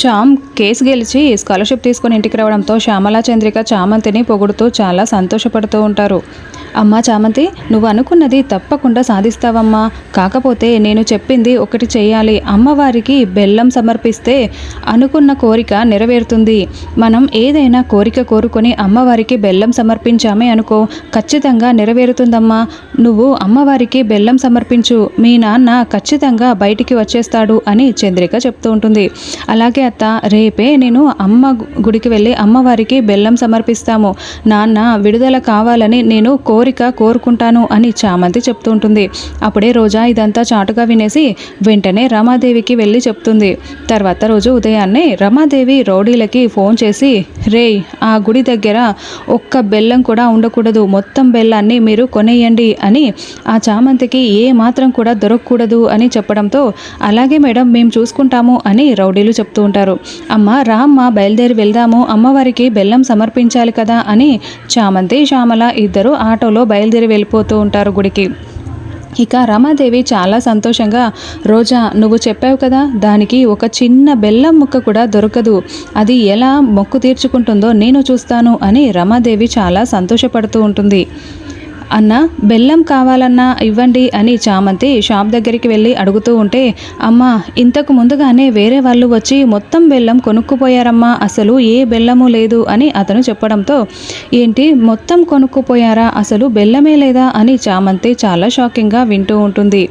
చామ్ case గెలిచి scholarship తీసుకొని ఇంటికి రావడంతో శ్యామలా చంద్రిక చామంతిని పొగుడుతూ చాలా సంతోషపడుతూ ఉంటారు. అమ్మా చామంతి నువ్వు అనుకున్నది తప్పకుండా సాధిస్తావమ్మా. కాకపోతే నేను చెప్పింది ఒకటి చేయాలి అమ్మవారికి బెల్లం సమర్పిస్తే అనుకున్న కోరిక నెరవేరుతుంది. మనం ఏదైనా కోరిక కోరుకొని అమ్మవారికి బెల్లం సమర్పించామే అనుకో ఖచ్చితంగా నెరవేరుతుందమ్మా. నువ్వు అమ్మవారికి బెల్లం సమర్పించు మీ నాన్న ఖచ్చితంగా బయటికి వచ్చేస్తాడు అని చంద్రిక చెప్తూ ఉంటుంది. అలాగే అత్త రేపే నేను అమ్మ గుడికి వెళ్ళి అమ్మవారికి బెల్లం సమర్పిస్తాము. నాన్న విడుదల కావాలని నేను కోరిక కోరుకుంటాను అని చామంతి చెప్తూ ఉంటుంది. అప్పుడే రోజా ఇదంతా చాటుగా వినేసి వెంటనే రమాదేవికి వెళ్ళి చెప్తుంది. తర్వాత రోజు ఉదయాన్నే రమాదేవి రౌడీలకి ఫోన్ చేసి రే ఆ గుడి దగ్గర ఒక్క బెల్లం కూడా ఉండకూడదు. మొత్తం బెల్లాన్ని మీరు కొనేయండి అని ఆ చామంతికి ఏ మాత్రం కూడా దొరకకూడదు అని చెప్పడంతో అలాగే మేడం మేము చూసుకుంటాము అని రౌడీలు చెప్తూ ఉంటారు. అమ్మ రామ్మ బయలుదేరి వెళ్దాము. అమ్మవారికి బెల్లం సమర్పించాలి కదా అని చామంతి శ్యామల ఇద్దరు ఆటోలో బయలుదేరి వెళ్ళిపోతూ ఉంటారు గుడికి. ఇక రమాదేవి చాలా సంతోషంగా రోజా నువ్వు చెప్పావు కదా దానికి ఒక చిన్న బెల్లం ముక్క కూడా దొరకదు. అది ఎలా మొక్కు తీర్చుకుంటుందో నేను చూస్తాను అని రమాదేవి చాలా సంతోషపడుతూ ఉంటుంది. అన్న బెల్లం కావాలన్నా ఇవ్వండి అని చామంతి షాప్ దగ్గరికి వెళ్ళి అడుగుతూ ఉంటే అమ్మ ఇంతకు ముందుగానే వేరే వాళ్ళు వచ్చి మొత్తం బెల్లం కొనుక్కుపోయారమ్మా అసలు ఏ బెల్లము లేదు అని అతను చెప్పడంతో ఏంటి మొత్తం కొనుక్కుపోయారా అసలు బెల్లమే లేదా అని చామంతి చాలా షాకింగ్గా వింటూ ఉంటుంది.